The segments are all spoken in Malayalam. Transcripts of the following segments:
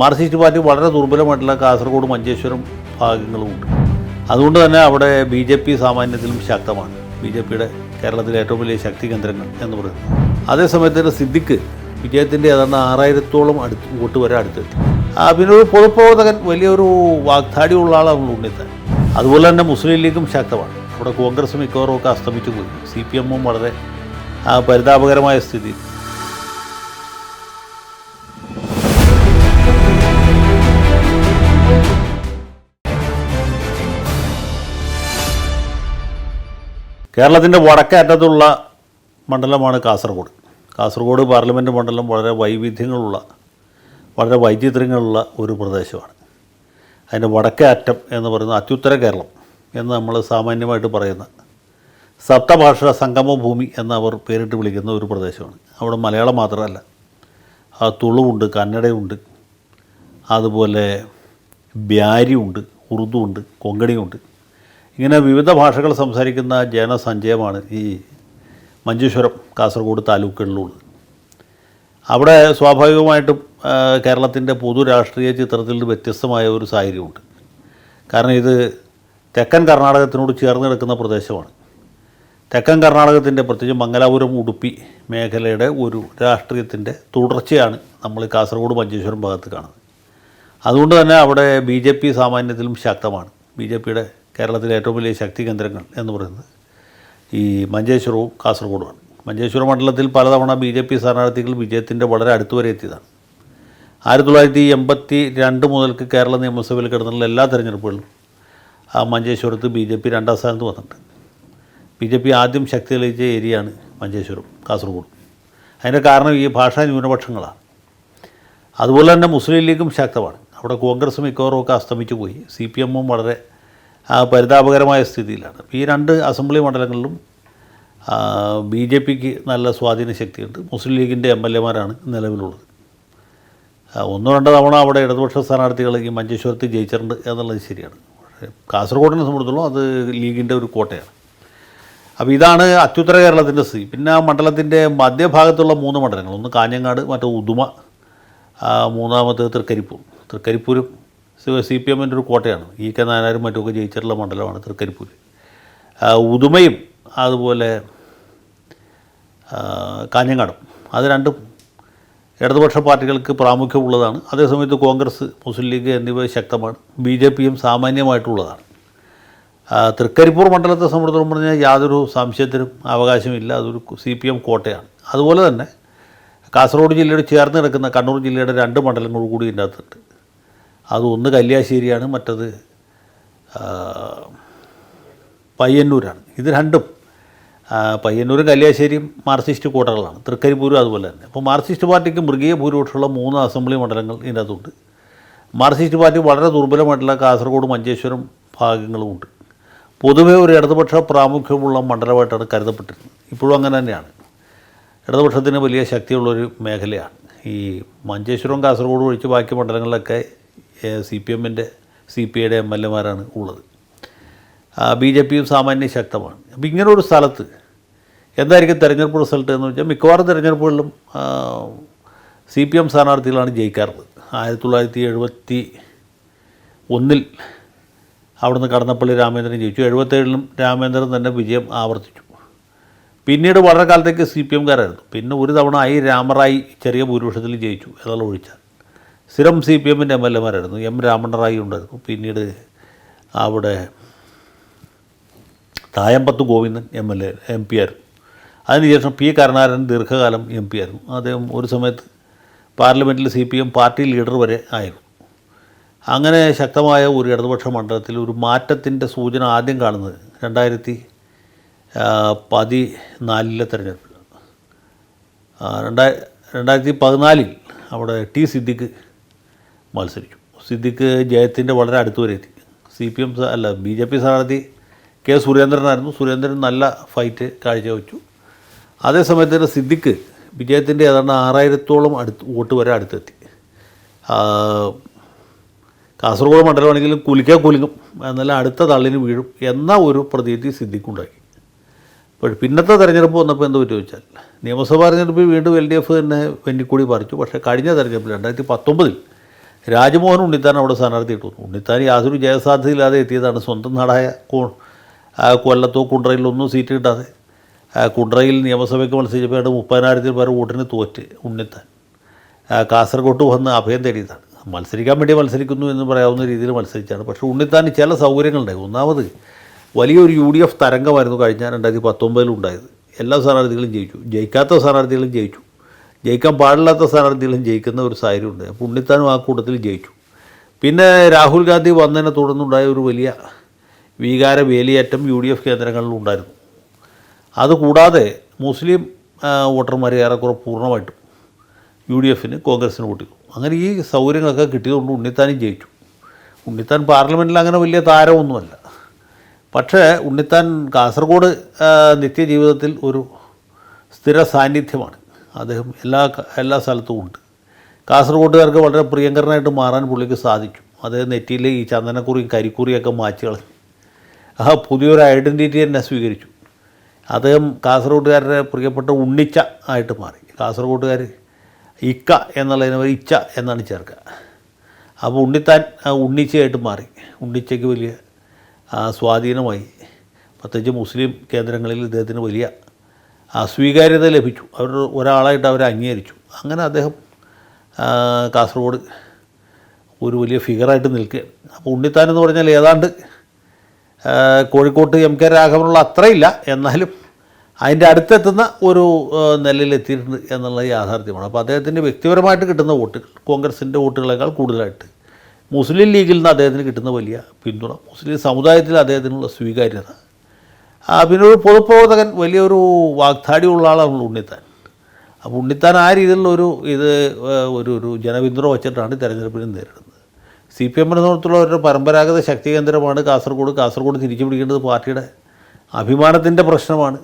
മാർക്സിസ്റ്റ് പാർട്ടി വളരെ ദുർബലമായിട്ടുള്ള കാസർഗോഡ് മഞ്ചേശ്വരം ഭാഗങ്ങളുമുണ്ട് അതുകൊണ്ട് തന്നെ അവിടെ ബി ജെ പി സാമാന്യത്തിലും ശക്തമാണ്. ബി ജെ പിയുടെ കേരളത്തിലെ ഏറ്റവും വലിയ ശക്തി കേന്ദ്രങ്ങൾ എന്ന് പറയുന്നത്. അതേസമയത്ത് തന്നെ സിദ്ദിഖ് വിജയത്തിന്റെ ഏതാണ്ട് ആറായിരത്തോളം അടുത്ത് വോട്ട് വരെ അടുത്തെത്തി. പിന്നെ ഒരു പൊതുപ്രവർത്തകൻ വലിയൊരു വാഗ്ദാടിയുള്ള ആളാണ് ഉണ്ണിത്താൻ. അതുപോലെ തന്നെ മുസ്ലിം ലീഗും ശക്തമാണ്. അവിടെ കോൺഗ്രസ് മിക്കവാറും ഒക്കെ അസ്തമിച്ചു പോയി. സി പി എമ്മും വളരെ പരിതാപകരമായ സ്ഥിതി കേരളത്തിന്റെ വടക്കേ അറ്റത്തുള്ള മണ്ഡലമാണ് കാസർഗോഡ്. കാസർഗോഡ് പാർലമെന്റ് മണ്ഡലം വളരെ വൈവിധ്യങ്ങളുള്ള വളരെ വൈചിത്രങ്ങളുള്ള ഒരു പ്രദേശമാണ്. അതിന്റെ വടക്കേ അറ്റം എന്ന് പറയുന്നത് അത്യുത്തര കേരളം എന്ന് നമ്മൾ സാമാന്യമായിട്ട് പറയുന്ന സപ്തഭാഷ സംഗമ ഭൂമി എന്ന് അവർ പേരിട്ട് വിളിക്കുന്ന ഒരു പ്രദേശമാണ്. അവിടെ മലയാളം മാത്രമല്ല തുളുവുണ്ട് കന്നഡയുണ്ട് അതുപോലെ ബ്യാരിയുണ്ട് ഉറുദു ഉണ്ട് കൊങ്കണിയുണ്ട്. ഇങ്ങനെ വിവിധ ഭാഷകൾ സംസാരിക്കുന്ന ജനസഞ്ചയമാണ് ഈ മഞ്ചേശ്വരം കാസർഗോഡ് താലൂക്കുകളിലുള്ളത്. അവിടെ സ്വാഭാവികമായിട്ടും കേരളത്തിന്റെ പൊതു രാഷ്ട്രീയ ചിത്രത്തിൽ വ്യത്യസ്തമായ ഒരു സാഹചര്യമുണ്ട്. കാരണം ഇത് തെക്കൻ കർണാടകത്തിനോട് ചേർന്ന് കിടക്കുന്ന പ്രദേശമാണ്. തെക്കൻ കർണാടകത്തിന്റെ പ്രത്യേകിച്ച് മംഗലാപുരം ഉടുപ്പി മേഖലയുടെ ഒരു രാഷ്ട്രീയത്തിന്റെ തുടർച്ചയാണ് നമ്മൾ കാസർഗോഡ് മഞ്ചേശ്വരം ഭാഗത്ത് കാണുന്നത്. അതുകൊണ്ട് തന്നെ അവിടെ ബി ജെ പി സാമാന്യത്തിലും ശക്തമാണ്. ബി ജെ പിയുടെ കേരളത്തിലെ ഏറ്റവും വലിയ ശക്തി കേന്ദ്രങ്ങൾ എന്ന് പറയുന്നത് ഈ മഞ്ചേശ്വരവും കാസർഗോഡുമാണ്. മഞ്ചേശ്വരം മണ്ഡലത്തിൽ പലതവണ ബി ജെ പി സ്ഥാനാർത്ഥികൾ വിജയത്തിന്റെ വളരെ അടുത്ത് വരെ എത്തിയതാണ്. ആയിരത്തി തൊള്ളായിരത്തി എൺപത്തി രണ്ട് മുതൽക്ക് കേരള നിയമസഭയിൽ കിടന്നുള്ള എല്ലാ തെരഞ്ഞെടുപ്പുകളിലും ആ മഞ്ചേശ്വരത്ത് ബി ജെ പി രണ്ടാം സ്ഥാനത്ത് വന്നിട്ടുണ്ട്. ബി ജെ പി ആദ്യം ശക്തി തെളിയിച്ച ഏരിയയാണ് മഞ്ചേശ്വരം കാസർഗോഡ്. അതിന്റെ കാരണം ഈ ഭാഷാ ന്യൂനപക്ഷങ്ങളാണ്. അതുപോലെ തന്നെ മുസ്ലിം ലീഗും ശക്തമാണ്. അവിടെ കോൺഗ്രസ് മിക്കവാറും ഒക്കെ അസ്തമിച്ചു പോയി. സി പി എമ്മും വളരെ പരിതാപകരമായ സ്ഥിതിയിലാണ്. ഈ രണ്ട് അസംബ്ലി മണ്ഡലങ്ങളിലും ബി ജെ പിക്ക് നല്ല സ്വാധീന ശക്തിയുണ്ട്. മുസ്ലിം ലീഗിന്റെ എം എൽ എമാരാണ് നിലവിലുള്ളത്. ഒന്നോ രണ്ടോ തവണ അവിടെ ഇടതുപക്ഷ സ്ഥാനാർത്ഥികൾ ഈ മഞ്ചേശ്വരത്ത് ജയിച്ചിട്ടുണ്ട് എന്നുള്ളത് ശരിയാണ്. പക്ഷേ കാസർഗോഡിനെ സംബന്ധിച്ചിടത്തോളം അത് ലീഗിന്റെ ഒരു കോട്ടയാണ്. അപ്പോൾ ഇതാണ് അത്യുത്തര കേരളത്തിന്റെ സ്ഥിതി. പിന്നെ ആ മണ്ഡലത്തിന്റെ മധ്യഭാഗത്തുള്ള മൂന്ന് മണ്ഡലങ്ങൾ ഒന്ന് കാഞ്ഞങ്ങാട് മറ്റേ ഉദുമ മൂന്നാമത്തെ മൂന്നാമത് തൃക്കരിപ്പൂർ. തൃക്കരിപ്പൂരും സി പി എമ്മിന്റെ ഒരു കോട്ടയാണ്. ഇ കെ നായനാരും മറ്റുമൊക്കെ ജയിച്ചിട്ടുള്ള മണ്ഡലമാണ് തൃക്കരിപ്പൂർ ഉദുമയും അതുപോലെ കാഞ്ഞങ്ങാടും. അത് രണ്ടും ഇടതുപക്ഷ പാർട്ടികൾക്ക് പ്രാമുഖ്യമുള്ളതാണ്. അതേസമയത്ത് കോൺഗ്രസ് മുസ്ലിം ലീഗ് എന്നിവ ശക്തമാണ്. ബി ജെ പിയും സാമാന്യമായിട്ടുള്ളതാണ്. തൃക്കരിപ്പൂർ മണ്ഡലത്തെ സംബന്ധിച്ചിടത്തോളം പറഞ്ഞാൽ യാതൊരു സംശയത്തിനും അവകാശമില്ല. അതൊരു സി പി എം കോട്ടയാണ്. അതുപോലെ തന്നെ കാസർഗോഡ് ജില്ലയോട് ചേർന്ന് കിടക്കുന്ന കണ്ണൂർ ജില്ലയുടെ രണ്ട് മണ്ഡലങ്ങൾ കൂടി ഇതിന്റെ അകത്തുണ്ട് അത് ഒന്ന് കല്യാശ്ശേരിയാണ് മറ്റത് പയ്യന്നൂരാണ്. ഇത് രണ്ടും പയ്യന്നൂരും കല്യാശ്ശേരിയും മാർക്സിസ്റ്റ് കോട്ടകളാണ് തൃക്കരിപ്പൂരും അതുപോലെ തന്നെ. അപ്പോൾ മാർക്സിസ്റ്റ് പാർട്ടിക്ക് മൃഗീയ ഭൂരിപക്ഷമുള്ള മൂന്ന് അസംബ്ലി മണ്ഡലങ്ങൾ ഇതിന്റെ അകത്തുണ്ട് മാർക്സിസ്റ്റ് പാർട്ടി വളരെ ദുർബലമായിട്ടുള്ള കാസർഗോഡ് മഞ്ചേശ്വരം ഭാഗങ്ങളുമുണ്ട് പൊതുവേ ഒരു ഇടതുപക്ഷ പ്രാമുഖ്യമുള്ള മണ്ഡലമായിട്ടാണ് കരുതപ്പെട്ടിരുന്നത്. ഇപ്പോഴും അങ്ങനെ തന്നെയാണ്. ഇടതുപക്ഷത്തിന് വലിയ ശക്തിയുള്ളൊരു മേഖലയാണ്. ഈ മഞ്ചേശ്വരം കാസർഗോഡ് ഒഴിച്ച് ബാക്കി മണ്ഡലങ്ങളിലൊക്കെ സി പി എമ്മിന്റെ സി പി ഐയുടെ എം എൽ എമാരാണ് ഉള്ളത്. ബി ജെ പിയും സാമാന്യ ശക്തമാണ്. അപ്പോൾ ഒരു സ്ഥലത്ത് എന്തായിരിക്കും തെരഞ്ഞെടുപ്പ് റിസൾട്ട് എന്ന് വെച്ചാൽ മിക്കവാറും തെരഞ്ഞെടുപ്പുകളിലും സി പി എം സ്ഥാനാർത്ഥികളാണ് ജയിക്കാറുള്ളത്. ആയിരത്തി തൊള്ളായിരത്തി എഴുപത്തി ഒന്നിൽ അവിടുന്ന് കടന്നപ്പള്ളി രാമേന്ദ്രൻ ജയിച്ചു. എഴുപത്തേഴിലും രാമേന്ദ്രൻ തന്നെ വിജയം ആവർത്തിച്ചു. പിന്നീട് വളരെ കാലത്തേക്ക് സി പി എംകാരായിരുന്നു. പിന്നെ ഒരു തവണ ഐ രാമറായി ചെറിയ ഭൂരിപക്ഷത്തിൽ ജയിച്ചു. എന്നുള്ള ഒഴിച്ചാൽ. സ്ഥിരം സി പി എമ്മിന്റെ എം എൽ എമാരായിരുന്നു. എം രാമണ്ണറായി ഉണ്ടായിരുന്നു. പിന്നീട് അവിടെ Thayampath Govindan M L A M P ആയിരുന്നു. അതിനുശേഷം പി കരുണാകരൻ ദീർഘകാലം എം പി ആയിരുന്നു. അദ്ദേഹം ഒരു സമയത്ത് പാർലമെന്റിൽ C P M party leader വരെ ആയിരുന്നു. അങ്ങനെ ശക്തമായ ഒരു ഇടതുപക്ഷ മണ്ഡലത്തിൽ ഒരു മാറ്റത്തിന്റെ സൂചന ആദ്യം കാണുന്നത് രണ്ടായിരത്തി പതിനാലിലെ രണ്ടായി രണ്ടായിരത്തി പതിനാലിൽ അവിടെ ടി സിദ്ദിഖ് മത്സരിച്ചു സിദ്ദിഖ് ജയത്തിന്റെ വളരെ അടുത്ത് വരെ എത്തി സി പി എം അല്ല ബി ജെ പി സ്ഥാനാർത്ഥി കെ സുരേന്ദ്രനായിരുന്നു. സുരേന്ദ്രൻ നല്ല ഫൈറ്റ് കാഴ്ചവെച്ചു. അതേസമയത്ത് തന്നെ സിദ്ദിഖ് വിജയത്തിന്റെ ഏതാണ്ട് ആറായിരത്തോളം അടുത്ത് വോട്ട് വരെ അടുത്തെത്തി. കാസർഗോഡ് മണ്ഡലമാണെങ്കിലും കുലിക്കാൻ കുലുങ്ങും. എന്നാലും അടുത്ത തള്ളിന് വീഴും എന്ന ഒരു പ്രതീതി സിദ്ദിഖുണ്ടാക്കി അപ്പോൾ പിന്നത്തെ തെരഞ്ഞെടുപ്പ് വന്നപ്പോൾ എന്താ പറ്റി വെച്ചാൽ നിയമസഭാ തെരഞ്ഞെടുപ്പിൽ വീണ്ടും എൽ ഡി എഫ് തന്നെ വെന്നിക്കൂടി പറിച്ചു. പക്ഷേ കഴിഞ്ഞ തെരഞ്ഞെടുപ്പിൽ രണ്ടായിരത്തി പത്തൊമ്പതിൽ രാജ്മോഹൻ ഉണ്ണിത്താൻ അവിടെ സ്ഥാനാർത്ഥി ഇട്ടു. ഉണ്ണിത്താൻ യാതൊരു ജയസാധ്യതയില്ലാതെ എത്തിയതാണ്. സ്വന്തം നാടായ കൊല്ലത്തോ കുണ്ട്രയിലൊന്നും സീറ്റ് കിട്ടാതെ. കുണ്ട്രയിൽ നിയമസഭയ്ക്ക് മത്സരിച്ചപ്പോൾ മുപ്പതിനായിരത്തിൽ പേർ വോട്ടിന് തോറ്റ് ഉണ്ണിത്താൻ. കാസർഗോട്ട് വന്ന് അഭയം തേടിയതാണ്. മത്സരിക്കാൻ വേണ്ടി മത്സരിക്കുന്നു എന്ന് പറയാവുന്ന രീതിയിൽ മത്സരിച്ചാണ്. പക്ഷേ ഉണ്ണിത്താൻ ചില സൗകര്യങ്ങളുണ്ടായി. ഒന്നാമത് വലിയൊരു യു ഡി എഫ് തരംഗമായിരുന്നു കഴിഞ്ഞ രണ്ടായിരത്തി പത്തൊമ്പതിലുണ്ടായത് എല്ലാ സ്ഥാനാർത്ഥികളും ജയിച്ചു. ജയിക്കാത്ത സ്ഥാനാർത്ഥികളും ജയിച്ചു. ജയിക്കാൻ പാടില്ലാത്ത സ്ഥാനാർത്ഥികളും ജയിക്കുന്ന ഒരു സാഹചര്യമുണ്ട് അപ്പോൾ ഉണ്ണിത്താനും ആ കൂട്ടത്തിൽ ജയിച്ചു. പിന്നെ രാഹുൽ ഗാന്ധി വന്നതിനെ തുടർന്നുണ്ടായ ഒരു വലിയ വികാര വേലിയേറ്റം യു ഡി എഫ് കേന്ദ്രങ്ങളിലുണ്ടായിരുന്നു അതുകൂടാതെ മുസ്ലിം വോട്ടർമാരെ ഏറെക്കുറെ പൂർണമായിട്ടും യു ഡി എഫിന് കോൺഗ്രസ്സിന് കൂട്ടിക്കും അങ്ങനെ ഈ സൗകര്യങ്ങളൊക്കെ കിട്ടിയതുകൊണ്ട് ഉണ്ണിത്താനും ജയിച്ചു. ഉണ്ണിത്താൻ പാർലമെന്റിൽ അങ്ങനെ വലിയ താരമൊന്നുമല്ല. പക്ഷേ ഉണ്ണിത്താൻ കാസർഗോഡ് നിത്യജീവിതത്തിൽ ഒരു സ്ഥിര സാന്നിധ്യമാണ്. അദ്ദേഹം എല്ലാ എല്ലാ സ്ഥലത്തും ഉണ്ട്. കാസർഗോഡുകാർക്ക് വളരെ പ്രിയങ്കരനായിട്ട് മാറാൻ പുള്ളിക്ക് സാധിക്കും അദ്ദേഹം നെറ്റിയിലെ ഈ ചന്ദനക്കുറിയും കരിക്കുറിയൊക്കെ മാറ്റി കളഞ്ഞു. ആ പുതിയൊരു ഐഡന്റിറ്റി തന്നെ സ്വീകരിച്ചു. അദ്ദേഹം കാസർഗോഡുകാരുടെ പ്രിയപ്പെട്ട ഉണ്ണിച്ച ആയിട്ട് മാറി. കാസർഗോഡുകാർ ഇക്ക എന്നുള്ളതിന് പറയും ഇച്ച എന്നാണ് ചേർക്കുക. അപ്പോൾ ഉണ്ണിത്താൻ ഉണ്ണിച്ചയായിട്ട് മാറി. ഉണ്ണിച്ചയ്ക്ക് വലിയ സ്വാധീനമായി. പ്രത്യേകിച്ച് മുസ്ലിം കേന്ദ്രങ്ങളിൽ ഇദ്ദേഹത്തിന് വലിയ സ്വീകാര്യത ലഭിച്ചു. അവർ ഒരാളായിട്ട് അവരെ അംഗീകരിച്ചു. അങ്ങനെ അദ്ദേഹം കാസർഗോഡ് ഒരു വലിയ ഫിഗറായിട്ട് നിൽക്കുകയാണ് അപ്പോൾ ഉണ്ണിത്താൻ എന്ന് പറഞ്ഞാൽ ഏതാണ്ട് കോഴിക്കോട്ട് എം കെ രാഘവനുള്ള അത്രയില്ല. എന്നാലും അതിന്റെ അടുത്തെത്തുന്ന ഒരു നിലയിലെത്തിയിട്ടുണ്ട് എന്നുള്ള യാഥാർത്ഥ്യമാണ്. അപ്പോൾ അദ്ദേഹത്തിന്റെ വ്യക്തിപരമായിട്ട് കിട്ടുന്ന വോട്ടുകൾ കോൺഗ്രസിന്റെ വോട്ടുകളേക്കാൾ കൂടുതലായിട്ട് മുസ്ലിം ലീഗിൽ നിന്ന് അദ്ദേഹത്തിന് കിട്ടുന്ന വലിയ പിന്തുണ മുസ്ലിം സമുദായത്തിൽ അദ്ദേഹത്തിനുള്ള സ്വീകാര്യത പിന്നെ ഒരു പൊതുപ്രവർത്തകൻ വലിയൊരു വാഗ്ദാടിയുള്ള ആളാണ് ഉണ്ണിത്താൻ. അപ്പോൾ ഉണ്ണിത്താൻ ആ രീതിയിലുള്ളൊരു ഇത് ഒരു ഒരു ജനപിന്തുണ വച്ചിട്ടാണ് തിരഞ്ഞെടുപ്പിനെ നേരിടുന്നത്. സി പി എമ്മിനെ സംബന്ധിച്ചുള്ള ഒരു പരമ്പരാഗത ശക്തി കേന്ദ്രമാണ് കാസർഗോഡ്. കാസർഗോഡ് തിരിച്ചു പിടിക്കേണ്ടത് പാർട്ടിയുടെ അഭിമാനത്തിന്റെ പ്രശ്നമാണ്.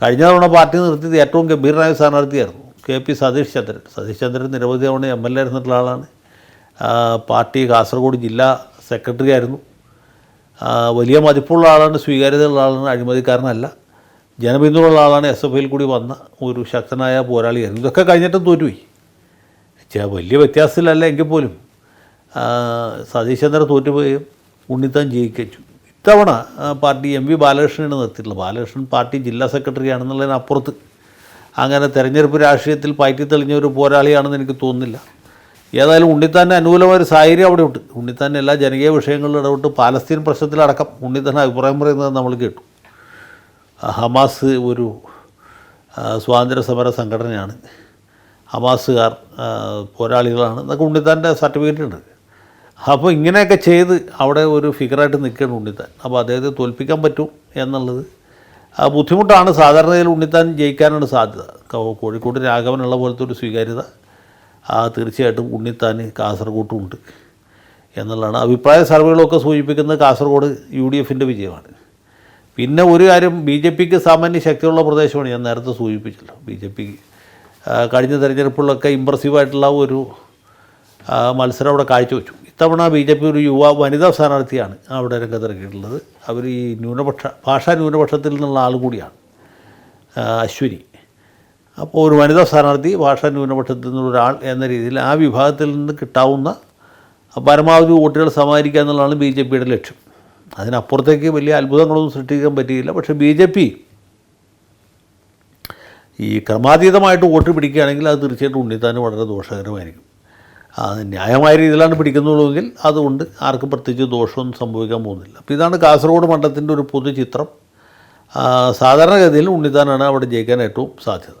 കഴിഞ്ഞ തവണ പാർട്ടി നിർത്തിയത് ഏറ്റവും ഗംഭീരനായ സ്ഥാനാർത്ഥിയായിരുന്നു കെ പി സതീഷ് ചന്ദ്രൻ. സതീഷ് ചന്ദ്രൻ നിരവധി തവണ എം എൽ എ ആയിരുന്നിട്ടുള്ള ആളാണ്. പാർട്ടി കാസർഗോഡ് ജില്ലാ സെക്രട്ടറി ആയിരുന്നു. വലിയ മതിപ്പുള്ള ആളാണ് സ്വീകാര്യതയുള്ള ആളാണ് അഴിമതിക്കാരനല്ല. ജനപിന്തുണയുള്ള ആളാണ് എസ് എഫ് ഐയിൽ കൂടി വന്ന ഒരു ശക്തനായ പോരാളിയായിരുന്നു ഇതൊക്കെ കഴിഞ്ഞിട്ടും തോറ്റുപോയി. വലിയ വ്യത്യാസത്തിലല്ല എങ്കിൽ പോലും സതീശ് ചന്ദ്ര തോറ്റുപോയും ഉണ്ണിത്താൻ ജയിക്കച്ചു. ഇത്തവണ പാർട്ടി എം വി ബാലകൃഷ്ണനാണ് നിർത്തിയിട്ടുള്ളത്. ബാലകൃഷ്ണൻ പാർട്ടി ജില്ലാ സെക്രട്ടറി ആണെന്നുള്ളതിനപ്പുറത്ത് അങ്ങനെ തെരഞ്ഞെടുപ്പ് രാഷ്ട്രീയത്തിൽ പയറ്റി തെളിഞ്ഞ ഒരു പോരാളിയാണെന്ന് എനിക്ക് തോന്നുന്നില്ല. ഏതായാലും ഉണ്ണിത്താന്റെ അനുകൂലമായ ഒരു സാഹചര്യം അവിടെ ഉണ്ട് ഉണ്ണിത്താൻ എല്ലാ ജനകീയ വിഷയങ്ങളിലും ഇടപെട്ട് പാലസ്തീൻ പ്രശ്നത്തിലടക്കം ഉണ്ണിത്താൻ അഭിപ്രായം പറയുന്നത് നമ്മൾ കേട്ടു. ഹമാസ് ഒരു സ്വാതന്ത്ര്യ സമര സംഘടനയാണ്. ഹമാസുകാർ പോരാളികളാണ് എന്നൊക്കെ ഉണ്ണിത്താന്റെ സർട്ടിഫിക്കറ്റ് ഉണ്ട്. അപ്പോൾ ഇങ്ങനെയൊക്കെ ചെയ്ത് അവിടെ ഒരു ഫിഗറായിട്ട് നിൽക്കുകയാണ് ഉണ്ണിത്താൻ. അപ്പോൾ അദ്ദേഹത്തെ തോൽപ്പിക്കാൻ പറ്റും എന്നുള്ളത്. ബുദ്ധിമുട്ടാണ്. സാധാരണയിൽ ഉണ്ണിത്താൻ ജയിക്കാനാണ് സാധ്യത. കോഴിക്കോട് രാഘവനുള്ള പോലത്തെ ഒരു സ്വീകാര്യത. ആ തീർച്ചയായിട്ടും ഉണ്ണിത്താൻ കാസർഗോട്ടും ഉണ്ട് എന്നുള്ളതാണ്. അഭിപ്രായ സർവേകളൊക്കെ സൂചിപ്പിക്കുന്നത് കാസർഗോഡ് യു ഡി എഫിന്റെ വിജയമാണ്. പിന്നെ ഒരു കാര്യം ബി ജെ പിക്ക് സാമാന്യ ശക്തിയുള്ള പ്രദേശമാണ്. ഞാൻ നേരത്തെ സൂചിപ്പിച്ചല്ലോ. ബി ജെ പി കഴിഞ്ഞ തെരഞ്ഞെടുപ്പുകളിലൊക്കെ ഇമ്പ്രസീവായിട്ടുള്ള ഒരു മത്സരം അവിടെ കാഴ്ചവെച്ചു. ഇത്തവണ ബി ജെ പി ഒരു യുവ വനിതാ സ്ഥാനാർത്ഥിയാണ് അവിടെ രംഗത്തിറക്കിയിട്ടുള്ളത് അവർ ഈ ന്യൂനപക്ഷ ഭാഷാ ന്യൂനപക്ഷത്തിൽ നിന്നുള്ള ആൾ കൂടിയാണ് അശ്വിനി. അപ്പോൾ ഒരു വനിതാ സ്ഥാനാർത്ഥി ഭാഷാ ന്യൂനപക്ഷത്തിൽ നിന്നുള്ള ഒരാൾ എന്ന രീതിയിൽ ആ വിഭാഗത്തിൽ നിന്ന് കിട്ടാവുന്ന പരമാവധി വോട്ടുകൾ സമാഹരിക്കുക എന്നുള്ളതാണ് ബി ജെ പിയുടെ ലക്ഷ്യം. അതിനപ്പുറത്തേക്ക് വലിയ അത്ഭുതങ്ങളൊന്നും സൃഷ്ടിക്കാൻ പറ്റിയില്ല. പക്ഷേ ബി ജെ പി ഈ ക്രമാതീതമായിട്ട് വോട്ട് പിടിക്കുകയാണെങ്കിൽ അത് തീർച്ചയായിട്ടും ഉണ്ണിത്താൻ വളരെ ദോഷകരമായിരിക്കും. അത് ന്യായമായ രീതിയിലാണ് പിടിക്കുന്നുള്ളൂവെങ്കിൽ അതുകൊണ്ട് ആർക്കും പ്രത്യേകിച്ച് ദോഷമൊന്നും സംഭവിക്കാൻ പോകുന്നില്ല. അപ്പോൾ ഇതാണ് കാസർഗോഡ് മണ്ഡലത്തിന്റെ ഒരു പൊതുചിത്രം. ചിത്രം സാധാരണഗതിയിൽ ഉണ്ണിത്താനാണ് അവിടെ ജയിക്കാൻ ഏറ്റവും സാധ്യത.